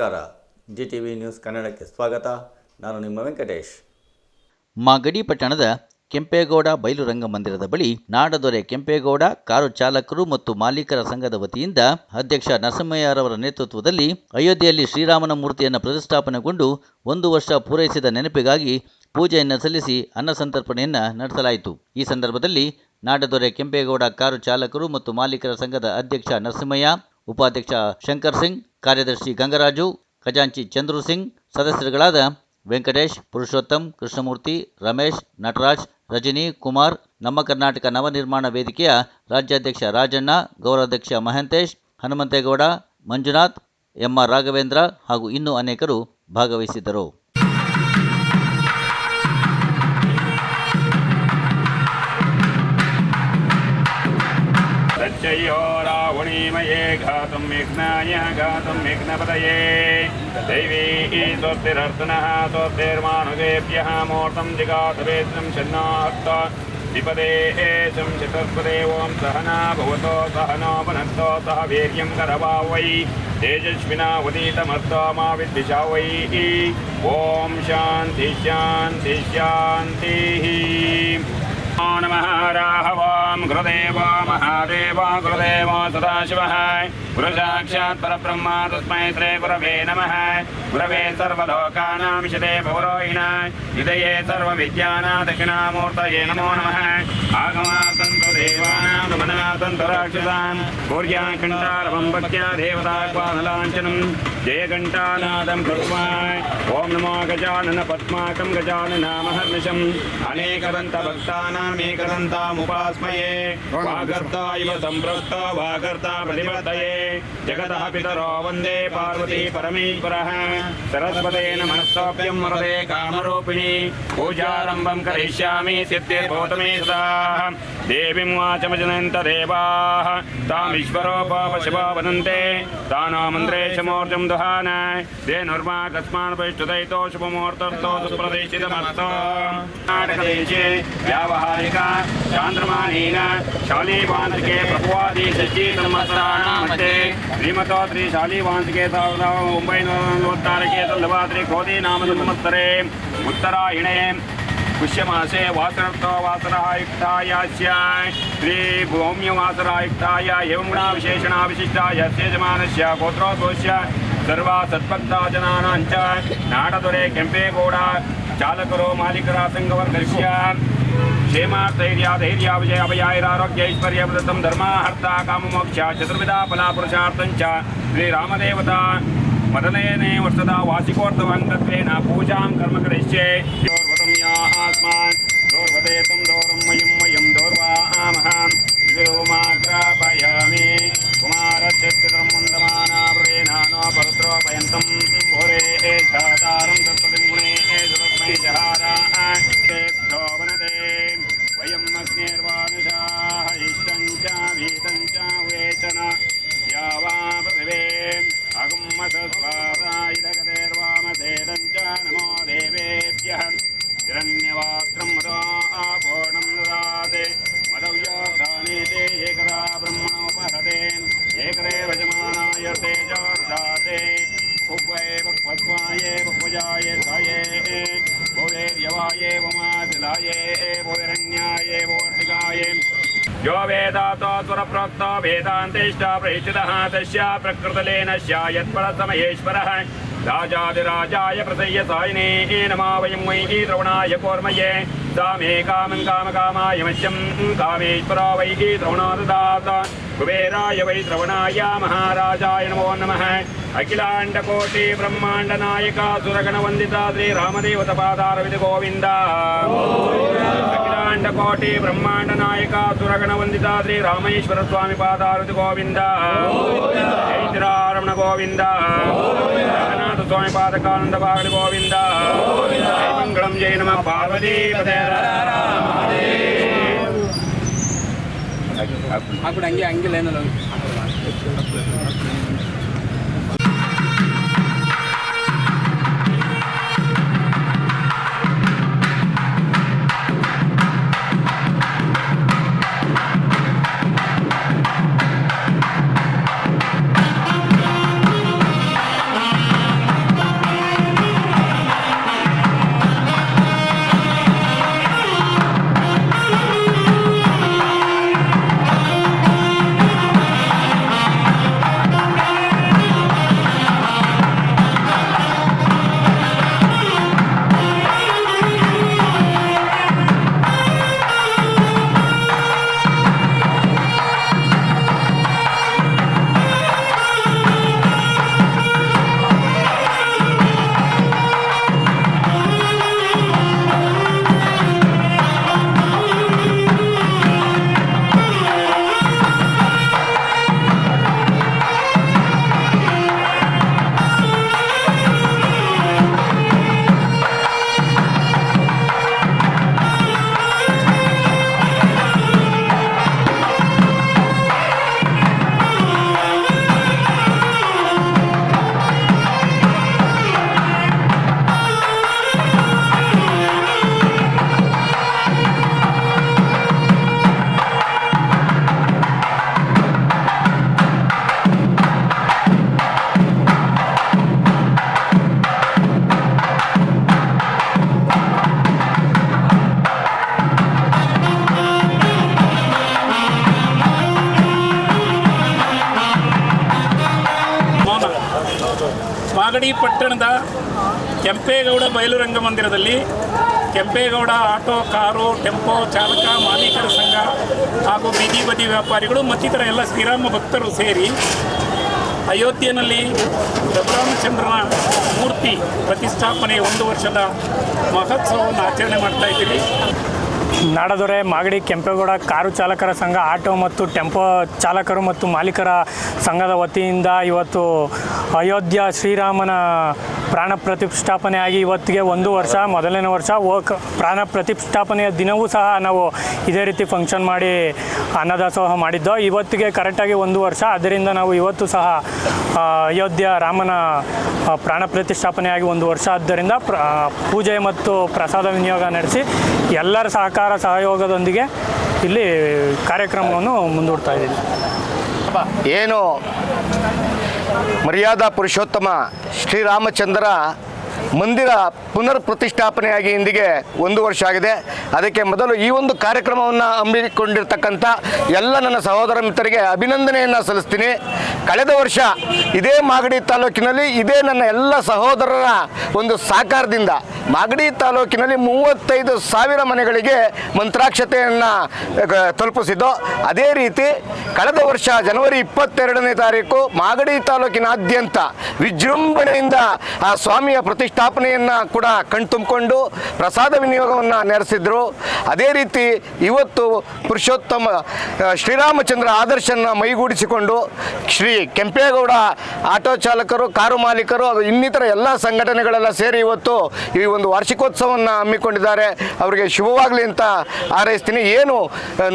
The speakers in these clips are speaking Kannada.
ನಮಸ್ಕಾರ. ಜಿ ಟಿ ವಿ ನ್ಯೂಸ್ ಕನ್ನಡಕ್ಕೆ ಸ್ವಾಗತ. ನಾನು ನಿಮ್ಮ ವೆಂಕಟೇಶ್. ಮಾಗಡಿ ಪಟ್ಟಣದ ಕೆಂಪೇಗೌಡ ಬಯಲು ರಂಗಮಂದಿರದ ಬಳಿ ನಾಡದೊರೆ ಕೆಂಪೇಗೌಡ, ಕಾರು ಚಾಲಕರು ಮತ್ತು ಮಾಲೀಕರ ಸಂಘದ ವತಿಯಿಂದ ಅಧ್ಯಕ್ಷ ನರಸಿಂಹಯ್ಯರವರ ನೇತೃತ್ವದಲ್ಲಿ ಅಯೋಧ್ಯೆಯಲ್ಲಿ ಶ್ರೀರಾಮನ ಮೂರ್ತಿಯನ್ನು ಪ್ರತಿಷ್ಠಾಪನೆಗೊಂಡು ಒಂದು ವರ್ಷ ಪೂರೈಸಿದ ನೆನಪಿಗಾಗಿ ಪೂಜೆಯನ್ನು ಸಲ್ಲಿಸಿ ಅನ್ನ ಸಂತರ್ಪಣೆಯನ್ನು ನಡೆಸಲಾಯಿತು. ಈ ಸಂದರ್ಭದಲ್ಲಿ ನಾಡದೊರೆ ಕೆಂಪೇಗೌಡ, ಕಾರು ಚಾಲಕರು ಮತ್ತು ಮಾಲೀಕರ ಸಂಘದ ಅಧ್ಯಕ್ಷ ನರಸಿಂಹಯ್ಯ ಉಪಾಧ್ಯಕ್ಷ ಶಂಕರ್ ಸಿಂಗ್, ಕಾರ್ಯದರ್ಶಿ ಗಂಗರಾಜು, ಖಜಾಂಚಿ ಚಂದ್ರು ಸಿಂಗ್, ಸದಸ್ಯರುಗಳಾದ ವೆಂಕಟೇಶ್, ಪುರುಷೋತ್ತಮ್, ಕೃಷ್ಣಮೂರ್ತಿ, ರಮೇಶ್, ನಟರಾಜ್, ರಜನಿ, ಕುಮಾರ್, ನಮ್ಮ ಕರ್ನಾಟಕ ನವನಿರ್ಮಾಣ ವೇದಿಕೆಯ ರಾಜ್ಯಾಧ್ಯಕ್ಷ ರಾಜಣ್ಣ ಗೌರವಾಧ್ಯಕ್ಷ ಮಹಂತೇಶ್, ಹನುಮಂತೇಗೌಡ, ಮಂಜುನಾಥ್, ಎಂಆರ್ ರಾಘವೇಂದ್ರ ಹಾಗೂ ಇನ್ನೂ ಅನೇಕರು ಭಾಗವಹಿಸಿದ್ದರು. तच्चयो रावणीमये घातुं विघ्नाय, घातुं विघ्नपदये। दैवी स्वस्तिरर्तनः स्वस्तिर्मानुगेभ्यः मूर्तं जिगातवेद्रं छन्नाहस्त विपदे शं चतुष्पदे ॐ सहना भवतो, सहनो पुनस्तो सह वीर्यं करवा वै तेजस्विनावतीतमस्तो मा विद्विषा वै ॐ शान्ति शान्ति, शान्तिः। नमो राहवां गुरुदेव महादेव गुरुदेव सदाशिवः। गुरुसाक्षात् परब्रह्म तस्मै श्री गुरवे नमः। गुरवे सर्वलोकानां विशदे पौरोहिण। हृदये नमो नमः। आगमासन्तु देवानां गमनासन्तु राक्षसान् भूर्याकण्ठारवं भक्त्या देवताक्वानलाञ्छनं जयघण्टानादं कृत्वा ॐ नमो गजानन पद्माकं गजाननामहर्निशम् अनेकदन्तभक्तानामेकदन्तामुपास्मये वागर्ता इव सम्पृक्त वागर्ता प्रतिपदये जगतः पितरो वन्दे पार्वती परमेश्वरः सरस्वते नमस्तोऽप्यं वरदे कामरूपिणी पूजारम्भं करिष्यामि सिद्धिर्भूतमे सदा దేవిం వాచమజనంతదేవాః తామీశ్వరోపాపశివా వదంతే. తానో మంత్రే శమోర్జం దుహాన. ధేనుర్మా కస్మానుపైష్టుదైతో శుభముహూర్తంతో సుప్రదేశితమస్తో కర్ణాటకదేశే వ్యావహారిక చాంద్రమాణేన శాలీవాంతికే ప్రభువాది షష్ఠీసంవత్సరాణామతే శ్రీమతో శ్రీ శాలీవాంతికే సావధావ ముంబై నూర నూతారకే తల్లభాత్రి కోదీ నామ సంవత్సరే ఉత్తరాయణే पुष्यमासे वासनर्थवासनायुक्तायास्य श्रीभौम्यवासनायुक्ताय एवं गुणाविशेषणाविशिष्टाय सेजमानस्य गोत्रोद्भवस्य सर्वा सत्पक्ताजनानां च नाडदुरे केम्पेगौड चालकरो मालिकरासङ्गवर्गस्य क्षेमार्थैर्याधैर्याविजय अभयायरारोग्यैश्वर्यप्रदत्तं धर्माहर्ता काममोक्षा चतुर्विधा फलापुरुषार्थं च श्रीरामदेवता मदनेने वर्षदा वार्षिकोत्सवङ्गत्वेन पूजां कर्म करिष्ये। आत्मान दोर्वदेतं दोर्व स्वरप्रोक्तो वेदान्तेष्ट प्रेषितः तस्य प्रकृतलेन स्यायत्परसमयेश्वरः राजादिराजाय प्रसय्यसायिने नमो वयं वै द्रवणाय कौर्मये। कामे कामं कामकामाय मह्यं कामेश्वरा वै द्रवणो ददात కుబేరాయ వై ద్రవణాయ మహారాజాయ నమో నమ. అఖిలాండకోటి బ్రహ్మాండ నాయక సురగణ వందిత శ్రీ రామదేవత పాదారవిద గోవింద. అఖిలాండకోటి బ్రహ్మాండ నాయక సురగణ వందిత శ్రీ రామేశ్వర స్వామి పాదారవిద గోవింద. జైతిరారమణ గోవింద. జగన్నాథ స్వామి పాదకానంద భాగడి గోవింద. మంగళం జై పార్వతీ ಹಾಕ್ಬಿಡು ಹಂಗೆ ಹಂಗೆ ಲೈನಲ್ಲಿ ಿ ಮಾಗಡಿ ಪಟ್ಟಣದ ಕೆಂಪೇಗೌಡ ಬಯಲು ರಂಗಮಂದಿರದಲ್ಲಿ ಕೆಂಪೇಗೌಡ ಆಟೋ, ಕಾರು, ಟೆಂಪೋ ಚಾಲಕ, ಮಾಲೀಕರ ಸಂಘ ಹಾಗೂ ಬೀದಿ ಬದಿ ವ್ಯಾಪಾರಿಗಳು ಮತ್ತಿತರ ಎಲ್ಲ ಶ್ರೀರಾಮ ಭಕ್ತರು ಸೇರಿ ಅಯೋಧ್ಯೆಯಲ್ಲಿ ರಘುರಾಮಚಂದ್ರನ ಮೂರ್ತಿ ಪ್ರತಿಷ್ಠಾಪನೆ ಒಂದು ವರ್ಷದ ಮಹೋತ್ಸವವನ್ನು ಆಚರಣೆ ಮಾಡ್ತಾ ಇದ್ದೀವಿ. ನಾಡದೊರೆ, ಮಾಗಡಿ, ಕೆಂಪೇಗೌಡ ಕಾರು ಚಾಲಕರ ಸಂಘ, ಆಟೋ ಮತ್ತು ಟೆಂಪೋ ಚಾಲಕರು ಮತ್ತು ಮಾಲೀಕರ ಸಂಘದ ವತಿಯಿಂದ ಇವತ್ತು ಅಯೋಧ್ಯ ಶ್ರೀರಾಮನ ಪ್ರಾಣ ಪ್ರತಿಷ್ಠಾಪನೆ ಆಗಿ ಇವತ್ತಿಗೆ ಒಂದು ವರ್ಷ, ಮೊದಲನೇ ವರ್ಷ ಓಕ್ ಪ್ರಾಣ ಪ್ರತಿಷ್ಠಾಪನೆಯ ದಿನವೂ ಸಹ ನಾವು ಇದೇ ರೀತಿ ಫಂಕ್ಷನ್ ಮಾಡಿ ಅನ್ನದಾಸೋಹ ಮಾಡಿದ್ದೋ, ಇವತ್ತಿಗೆ ಕರೆಕ್ಟಾಗಿ ಒಂದು ವರ್ಷ, ಅದರಿಂದ ನಾವು ಇವತ್ತು ಸಹ ಅಯೋಧ್ಯ ರಾಮನ ಪ್ರಾಣ ಪ್ರತಿಷ್ಠಾಪನೆ ಆಗಿ ಒಂದು ವರ್ಷ ಆದ್ದರಿಂದ ಪೂಜೆ ಮತ್ತು ಪ್ರಸಾದ ವಿನಿಯೋಗ ನಡೆಸಿ ಎಲ್ಲರ ಸಹಕಾರ ಸಹಯೋಗದೊಂದಿಗೆ ಇಲ್ಲಿ ಕಾರ್ಯಕ್ರಮವನ್ನು ಮುಂದೂಡ್ತಾ ಇದ್ದೀವಿ. ಏನು ಮರ್ಯಾದಾ ಪುರುಷೋತ್ತಮ ಶ್ರೀರಾಮಚಂದ್ರ ಮಂದಿರ ಪುನರ್ ಪ್ರತಿಷ್ಠಾಪನೆಯಾಗಿ ಇಂದಿಗೆ ಒಂದು ವರ್ಷ ಆಗಿದೆ. ಅದಕ್ಕೆ ಮೊದಲು ಈ ಒಂದು ಕಾರ್ಯಕ್ರಮವನ್ನು ಹಮ್ಮಿಕೊಂಡಿರ್ತಕ್ಕಂಥ ಎಲ್ಲ ನನ್ನ ಸಹೋದರ ಮಿತ್ರರಿಗೆ ಅಭಿನಂದನೆಯನ್ನು ಸಲ್ಲಿಸ್ತೀನಿ. ಕಳೆದ ವರ್ಷ ಇದೇ ಮಾಗಡಿ ತಾಲೂಕಿನಲ್ಲಿ ಇದೇ ನನ್ನ ಎಲ್ಲ ಸಹೋದರರ ಒಂದು ಸಹಕಾರದಿಂದ ಮಾಗಡಿ ತಾಲೂಕಿನಲ್ಲಿ ಮೂವತ್ತೈದು ಸಾವಿರ ಮನೆಗಳಿಗೆ ಮಂತ್ರಾಕ್ಷತೆಯನ್ನು ತಲುಪಿಸಿದ್ದು. ಅದೇ ರೀತಿ ಕಳೆದ ವರ್ಷ ಜನವರಿ ಇಪ್ಪತ್ತೆರಡನೇ ತಾರೀಕು ಮಾಗಡಿ ತಾಲೂಕಿನಾದ್ಯಂತ ವಿಜೃಂಭಣೆಯಿಂದ, ಆ, ಸ್ವಾಮಿಯ ಪ್ರತಿಷ್ಠಾಪನೆಯನ್ನು ಕೂಡ ಕಣ್ತುಂಬಿಕೊಂಡು ಪ್ರಸಾದ ವಿನಿಯೋಗವನ್ನು ನಡೆಸಿದ್ರು ಅದೇ ರೀತಿ ಇವತ್ತು ಪುರುಷೋತ್ತಮ ಶ್ರೀರಾಮಚಂದ್ರ ಆದರ್ಶನ ಮೈಗೂಡಿಸಿಕೊಂಡು ಶ್ರೀ ಕೆಂಪೇಗೌಡ ಆಟೋ ಚಾಲಕರು, ಕಾರು ಮಾಲೀಕರು ಇನ್ನಿತರ ಎಲ್ಲ ಸಂಘಟನೆಗಳೆಲ್ಲ ಸೇರಿ ಇವತ್ತು ಈ ವಾರ್ಷಿಕೋತ್ಸವವನ್ನು ಹಮ್ಮಿಕೊಂಡಿದ್ದಾರೆ. ಅವರಿಗೆ ಶುಭವಾಗಲಿ ಅಂತ ಹಾರೈಸ್ತೀನಿ. ಏನು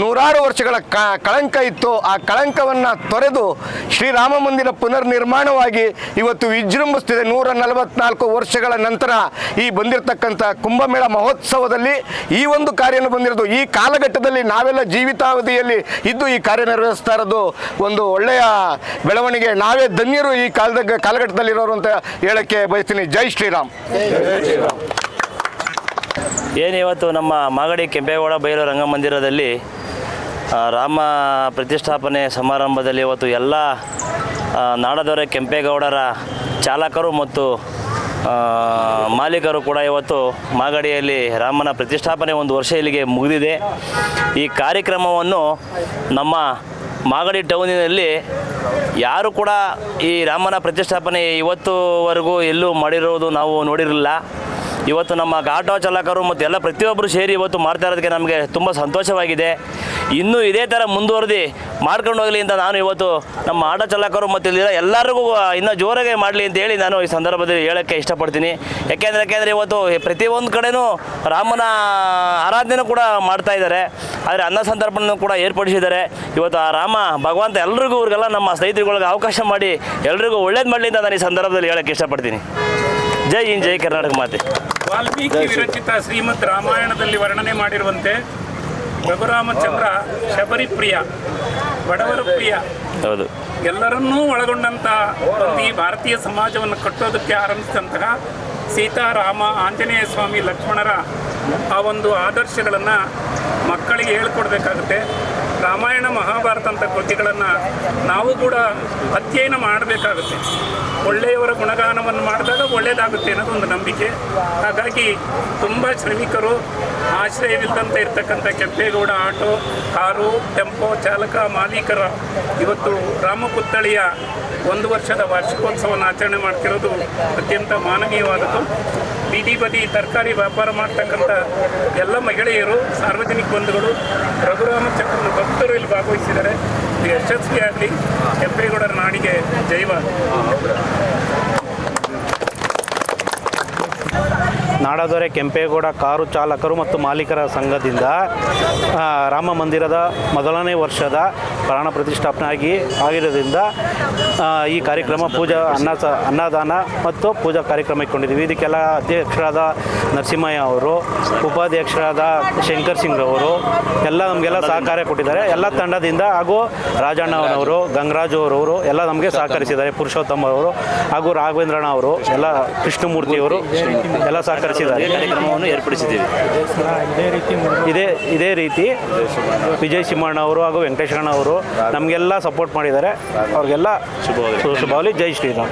ನೂರಾರು ವರ್ಷಗಳ ಕಳಂಕ ಇತ್ತು. ಆ ಕಳಂಕವನ್ನು ತೊರೆದು ಶ್ರೀರಾಮ ಮಂದಿರ ಪುನರ್ ನಿರ್ಮಾಣವಾಗಿ ಇವತ್ತು ವಿಜೃಂಭಿಸ್ತಿದೆ. ನೂರ ನಲವತ್ನಾಲ್ಕು ವರ್ಷಗಳ ನಂತರ ಈ ಬಂದಿರತಕ್ಕಂಥ ಕುಂಭಮೇಳ ಮಹೋತ್ಸವದಲ್ಲಿ ಈ ಒಂದು ಕಾರ್ಯ ಬಂದಿರೋದು. ಈ ಕಾಲಘಟ್ಟದಲ್ಲಿ ನಾವೆಲ್ಲ ಜೀವಿತಾವಧಿಯಲ್ಲಿ ಇದ್ದು ಈ ಕಾರ್ಯ ನಿರ್ವಹಿಸ್ತಾ ಇರೋದು ಒಂದು ಒಳ್ಳೆಯ ಬೆಳವಣಿಗೆ. ನಾವೇ ಧನ್ಯರು ಈ ಕಾಲದ, ಕಾಲಘಟ್ಟದಲ್ಲಿರೋರು ಅಂತ ಹೇಳಕ್ಕೆ ಬಯಸ್ತೀನಿ. ಜೈ ಶ್ರೀರಾಮ್. ಏನು ಇವತ್ತು ನಮ್ಮ ಮಾಗಡಿ ಕೆಂಪೇಗೌಡ ಬಯಲು ರಂಗಮಂದಿರದಲ್ಲಿ ರಾಮ ಪ್ರತಿಷ್ಠಾಪನೆ ಸಮಾರಂಭದಲ್ಲಿ ಇವತ್ತು ಎಲ್ಲ ನಾಡದೊರೆ ಕೆಂಪೇಗೌಡರ ಚಾಲಕರು ಮತ್ತು ಮಾಲೀಕರು ಕೂಡ ಇವತ್ತು ಮಾಗಡಿಯಲ್ಲಿ ರಾಮನ ಪ್ರತಿಷ್ಠಾಪನೆ ಒಂದು ವರ್ಷ ಇಲ್ಲಿಗೆ ಮುಗಿದಿದೆ. ಈ ಕಾರ್ಯಕ್ರಮವನ್ನು ನಮ್ಮ ಮಾಗಡಿ ಟೌನಿನಲ್ಲಿ ಯಾರು ಕೂಡ ಈ ರಾಮನ ಪ್ರತಿಷ್ಠಾಪನೆ ಇವತ್ತುವರೆಗೂ ಎಲ್ಲೂ ಮಾಡಿರೋದು ನಾವು ನೋಡಿರಲಿಲ್ಲ. ಇವತ್ತು ನಮ್ಮ ಆಟೋ ಚಾಲಕರು ಮತ್ತು ಎಲ್ಲ ಪ್ರತಿಯೊಬ್ಬರು ಸೇರಿ ಇವತ್ತು ಮಾಡ್ತಾ ಇರೋದಕ್ಕೆ ನಮಗೆ ತುಂಬ ಸಂತೋಷವಾಗಿದೆ. ಇನ್ನೂ ಇದೇ ಥರ ಮುಂದುವರೆದು ಮಾಡ್ಕೊಂಡು ಹೋಗಲಿ ಅಂತ ನಾನು ಇವತ್ತು ನಮ್ಮ ಆಟೋ ಚಾಲಕರು ಮತ್ತು ಇಲ್ಲಿ ಎಲ್ಲರಿಗೂ ಇನ್ನೂ ಜೋರಾಗಿ ಮಾಡಲಿ ಅಂತ ಹೇಳಿ ನಾನು ಈ ಸಂದರ್ಭದಲ್ಲಿ ಹೇಳೋಕ್ಕೆ ಇಷ್ಟಪಡ್ತೀನಿ. ಯಾಕೆಂದರೆ ಯಾಕೆಂದರೆ ಇವತ್ತು ಪ್ರತಿಯೊಂದು ಕಡೆನೂ ರಾಮನ ಆರಾಧನೆ ಕೂಡ ಮಾಡ್ತಾ ಇದ್ದಾರೆ. ಆದರೆ ಅನ್ನ ಸಂದರ್ಭವನ್ನು ಕೂಡ ಏರ್ಪಡಿಸಿದ್ದಾರೆ. ಇವತ್ತು ಆ ರಾಮ, ಭಗವಂತ ಎಲ್ರಿಗೂ ಇವ್ರಿಗೆಲ್ಲ ನಮ್ಮ ಸ್ನೇಹಿತರುಗಳಿಗೆ ಅವಕಾಶ ಮಾಡಿ ಎಲ್ರಿಗೂ ಒಳ್ಳೇದು ಮಾಡಲಿ ಅಂತ ನಾನು ಈ ಸಂದರ್ಭದಲ್ಲಿ ಹೇಳೋಕ್ಕೆ ಇಷ್ಟಪಡ್ತೀನಿ. ಜೈ ಹಿಂದ್ ಜೈ ಕರ್ನಾಟಕ ಮಾತೆ. ವಾಲ್ಮೀಕಿ ವಿರಚಿತ ಶ್ರೀಮದ್ ರಾಮಾಯಣದಲ್ಲಿ ವರ್ಣನೆ ಮಾಡಿರುವಂತೆ ರಘುರಾಮಚಂದ್ರ ಶಬರಿ ಪ್ರಿಯ ಬಡವರ ಪ್ರಿಯ ಹೌದು. ಎಲ್ಲರನ್ನೂ ಒಳಗೊಂಡಂತಹ ಒಂದು ಈ ಭಾರತೀಯ ಸಮಾಜವನ್ನು ಕಟ್ಟೋದಕ್ಕೆ ಆರಂಭಿಸಿದಂತಹ ಸೀತಾರಾಮ ಆಂಜನೇಯ ಸ್ವಾಮಿ ಲಕ್ಷ್ಮಣರ ಆ ಒಂದು ಆದರ್ಶಗಳನ್ನು ಮಕ್ಕಳಿಗೆ ಹೇಳ್ಕೊಡ್ಬೇಕಾಗುತ್ತೆ. ರಾಮಾಯಣ ಮಹಾಭಾರತ ಅಂತ ಕೃತಿಗಳನ್ನು ನಾವು ಕೂಡ ಅಧ್ಯಯನ ಮಾಡಬೇಕಾಗುತ್ತೆ. ಒಳ್ಳೆಯವರ ಗುಣಗಾನವನ್ನು ಮಾಡಿದಾಗ ಒಳ್ಳೆಯದಾಗುತ್ತೆ ಅನ್ನೋದು ಒಂದು ನಂಬಿಕೆ. ಹಾಗಾಗಿ ತುಂಬ ಶ್ರಮಿಕರು ಆಶ್ರಯವಿಲ್ಲದಂತೆ ಇರ್ತಕ್ಕಂಥ ಕೆಂಪೇಗೌಡ ಆಟೋ, ಕಾರು, ಟೆಂಪೋ ಚಾಲಕ, ಮಾಲೀಕರ ಇವತ್ತು ರಾಮಪುತ್ತಳಿಯ ಒಂದು ವರ್ಷದ ವಾರ್ಷಿಕೋತ್ಸವವನ್ನು ಆಚರಣೆ ಮಾಡ್ತಿರೋದು ಅತ್ಯಂತ ಮಾನವೀಯವಾದದ್ದು. ಬೀದಿ ಬದಿ ತರಕಾರಿ ವ್ಯಾಪಾರ ಮಾಡ್ತಕ್ಕಂಥ ಎಲ್ಲ ಮಹಿಳೆಯರು, ಸಾರ್ವಜನಿಕ ಬಂಧುಗಳು ರಘುರಾಮಚಂದ್ರನ ಭಕ್ತರು ಇಲ್ಲಿ ಭಾಗವಹಿಸಿದ್ದಾರೆ. ಯಶಸ್ವಿಯಾಗಲಿ ಕೆಂಪೇಗೌಡರ ನಾಡಿಗೆ ಜೈವಾದ ನಾಡದೊರೆ ಕೆಂಪೇಗೌಡ ಕಾರು ಚಾಲಕರು ಮತ್ತು ಮಾಲೀಕರ ಸಂಘದಿಂದ ರಾಮ ಮಂದಿರದ ಮೊದಲನೇ ವರ್ಷದ ಪ್ರಾಣ ಪ್ರತಿಷ್ಠಾಪನೆ ಆಗಿ ಆಗಿರೋದ್ರಿಂದ ಈ ಕಾರ್ಯಕ್ರಮ ಪೂಜಾ ಅನ್ನ ಅನ್ನದಾನ ಮತ್ತು ಪೂಜಾ ಕಾರ್ಯಕ್ರಮ ಇಟ್ಕೊಂಡಿದ್ದೀವಿ ಇದಕ್ಕೆಲ್ಲ ಅಧ್ಯಕ್ಷರಾದ ನರಸಿಂಹಯ್ಯ ಅವರು, ಉಪಾಧ್ಯಕ್ಷರಾದ ಶಂಕರ್ ಸಿಂಗ್ ಅವರು ಎಲ್ಲ ನಮಗೆಲ್ಲ ಸಹಕಾರ ಕೊಟ್ಟಿದ್ದಾರೆ. ಎಲ್ಲ ತಂಡದಿಂದ ಹಾಗೂ ರಾಜಣ್ಣನವರು, ಗಂಗರಾಜು ಅವರವರು ಎಲ್ಲ ನಮಗೆ ಸಹಕರಿಸಿದ್ದಾರೆ. ಪುರುಷೋತ್ತಮ ಅವರು ಹಾಗೂ ರಾಘವೇಂದ್ರಣ್ಣ ಅವರು, ಎಲ್ಲ ಕೃಷ್ಣಮೂರ್ತಿಯವರು ಎಲ್ಲ ಸಹಕರಿಸಿದ್ದಾರೆ ಕಾರ್ಯಕ್ರಮವನ್ನು ಏರ್ಪಡಿಸಿದ್ದೀವಿ. ಇದೇ ಇದೇ ರೀತಿ ವಿಜಯ್ ಸಿಂಹಣ್ಣ ಅವರು ಹಾಗೂ ವೆಂಕಟೇಶ್ವರಣ್ಣ ಅವರು ನಮಗೆಲ್ಲ ಸಪೋರ್ಟ್ ಮಾಡಿದ್ದಾರೆ. ಅವ್ರಿಗೆಲ್ಲ ಶುಭವಾಗಲಿ. ಜೈ ಶ್ರೀರಾಮ್.